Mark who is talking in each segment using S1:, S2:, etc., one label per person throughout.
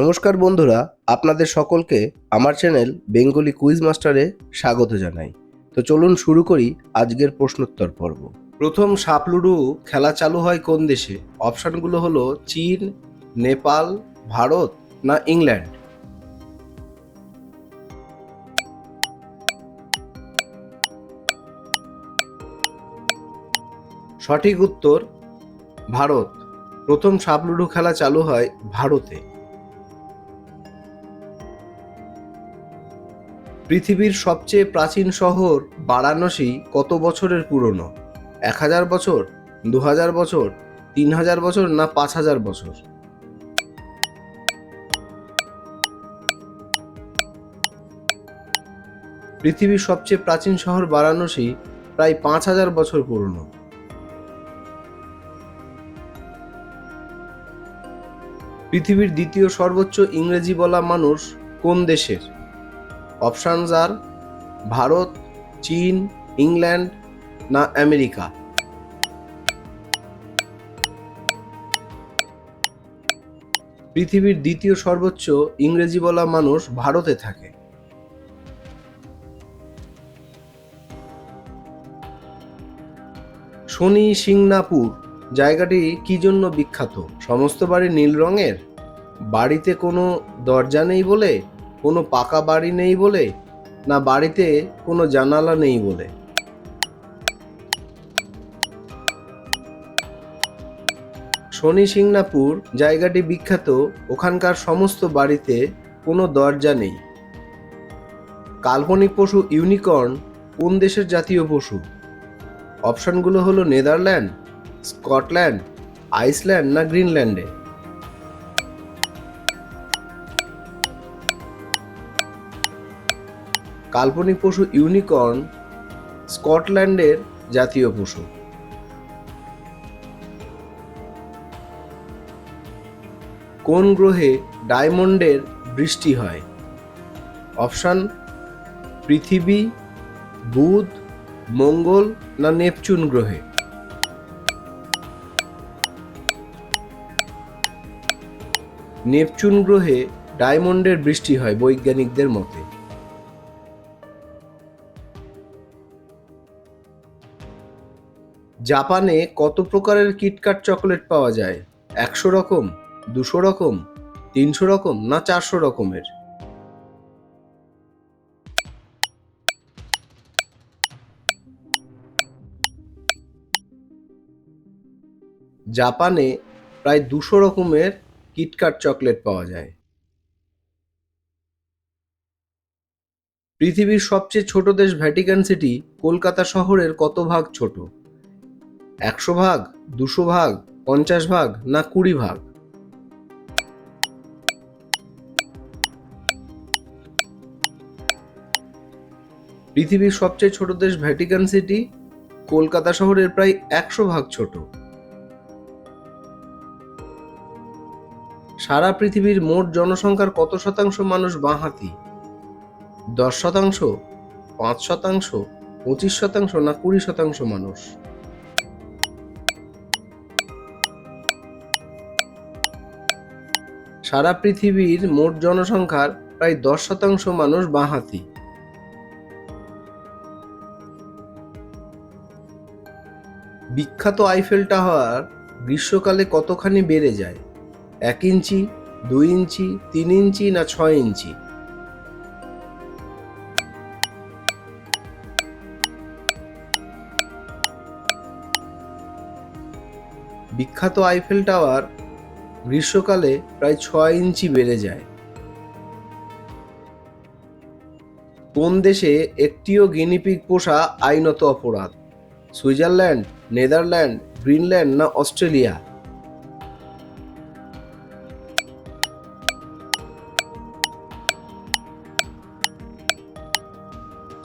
S1: নমস্কার বন্ধুরা, আপনাদের সকলকে আমার চ্যানেল বেঙ্গলি কুইজ মাস্টারে স্বাগত জানাই। তো চলুন শুরু করি আজকের প্রশ্নোত্তর পর্ব। প্রথম সাপলুডু খেলা চালু হয় কোন দেশে? অপশানগুলো হলো চীন, নেপাল, ভারত না ইংল্যান্ড? সঠিক উত্তর, ভারত। প্রথম সাপলুডু খেলা চালু হয় ভারতে। পৃথিবীর সবচেয়ে প্রাচীন শহর বারাণসী কত বছরের পুরনো? এক হাজার বছর, দু হাজার বছর, তিন হাজার বছর না পাঁচ হাজার বছর? পৃথিবীর সবচেয়ে প্রাচীন শহর বারাণসী প্রায় পাঁচ হাজার বছর পুরনো। পৃথিবীর দ্বিতীয় সর্বোচ্চ ইংরেজি বলা মানুষ কোন দেশের? অপশানস আর ভারত, চীন, ইংল্যান্ড না আমেরিকা? পৃথিবীর দ্বিতীয় সর্বোচ্চ ইংরেজি বলা মানুষ ভারতে থাকে। শনি সিংনাপুর, জায়গাটি কি জন্য বিখ্যাত? সমস্ত বাড়ি নীল রঙের? বাড়িতে কোনো দরজা নেই বলে কোনো পাকা বাড়ি নেই বলে, না বাড়িতে কোনো জানালা নেই বলে। শনি সিংনাপুর জায়গাটি বিখ্যাত, ওখানকার সমস্ত বাড়িতে কোনো দরজা নেই। কাল্পনিক পশু ইউনিকর্ন, কোন দেশের জাতীয় পশু? অপশনগুলো হলো নেদারল্যান্ড, স্কটল্যান্ড, আইসল্যান্ড না গ্রিনল্যান্ডে? কাল্পনিক পশু ইউনিকর্ন স্কটল্যান্ডের জাতীয় পশু। কোন গ্রহে ডায়মন্ডের বৃষ্টি হয়? অপশান, পৃথিবী, বুধ, মঙ্গল না নেপচুন গ্রহে? নেপচুন গ্রহে ডায়মন্ডের বৃষ্টি হয় বৈজ্ঞানিকদের মতে। জাপানে কত প্রকারের কিটকাট চকলেট পাওয়া যায়? একশো রকম, দুশো রকম, তিনশো রকম না চারশো রকমের? জাপানে প্রায় দুশো রকমের কিটকাট চকলেট পাওয়া যায়। পৃথিবীর সবচেয়ে ছোট দেশ ভ্যাটিকান সিটি, কলকাতা শহরের কত ভাগ ছোট? একশো ভাগ, দুশো ভাগ, পঞ্চাশ ভাগ না কুড়ি ভাগ? পৃথিবীর সবচেয়ে ছোট দেশ ভ্যাটিকান সিটি, কলকাতা শহরের প্রায় একশো ভাগ ছোট। সারা পৃথিবীর মোট জনসংখ্যার কত শতাংশ মানুষ বাঁহাতি? দশ শতাংশ, পাঁচ শতাংশ, পঁচিশ শতাংশ না কুড়ি শতাংশ মানুষ? সারা পৃথিবীর মোট জনসংখ্যার প্রায় দশ শতাংশ মানুষ বাঁহাতি। বিখ্যাত আইফেল টাওয়ার গ্রীষ্মকালে কতখানি বেড়ে যায়? এক ইঞ্চি, দুই ইঞ্চি, তিন ইঞ্চি না ছয় ইঞ্চি? বিখ্যাত আইফেল টাওয়ার গ্রীষ্মকালে প্রায় ছয় ইঞ্চি বেড়ে যায়। কোন দেশে একটিও গিনিপিগ পোষা আইনত অপরাধ? সুইজারল্যান্ড, নেদারল্যান্ড, গ্রিনল্যান্ড না অস্ট্রেলিয়া?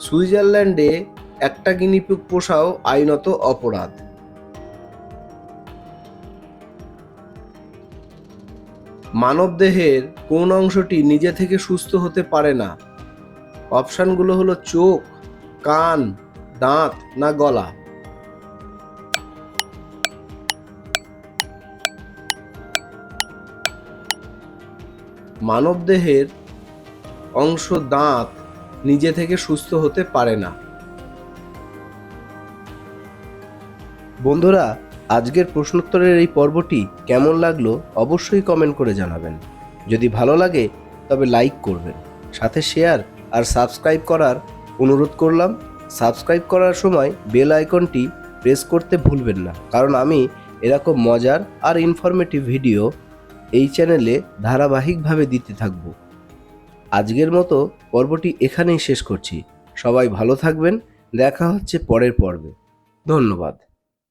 S1: সুইজারল্যান্ডে একটা গিনিপিগ পোষাও আইনত অপরাধ। মানবদেহের কোন অংশটি নিজে থেকে সুস্থ হতে পারে না। অপশানগুলো হলো চোখ, কান, দাঁত না গলা। মানবদেহের অংশ দাঁত নিজে থেকে সুস্থ হতে পারে না। বন্ধুরা আজকের প্রশ্নোত্তরের এই পর্বটি কেমন লাগল অবশ্যই কমেন্ট করে জানাবেন। যদি ভালো লাগে, তবে লাইক করবেন। সাথে শেয়ার আর সাবস্ক্রাইব করার অনুরোধ করলাম। সাবস্ক্রাইব করার সময় বেল আইকনটি প্রেস করতে ভুলবেন না। কারণ আমি এরকম মজার আর ইনফরমেটিভ ভিডিও এই চ্যানেলে ধারাবাহিকভাবে দিতে থাকব। আজকের মতো পর্বটি এখানেই শেষ করছি। সবাই ভালো থাকবেন। দেখা হচ্ছে পরের পর্বে। ধন্যবাদ।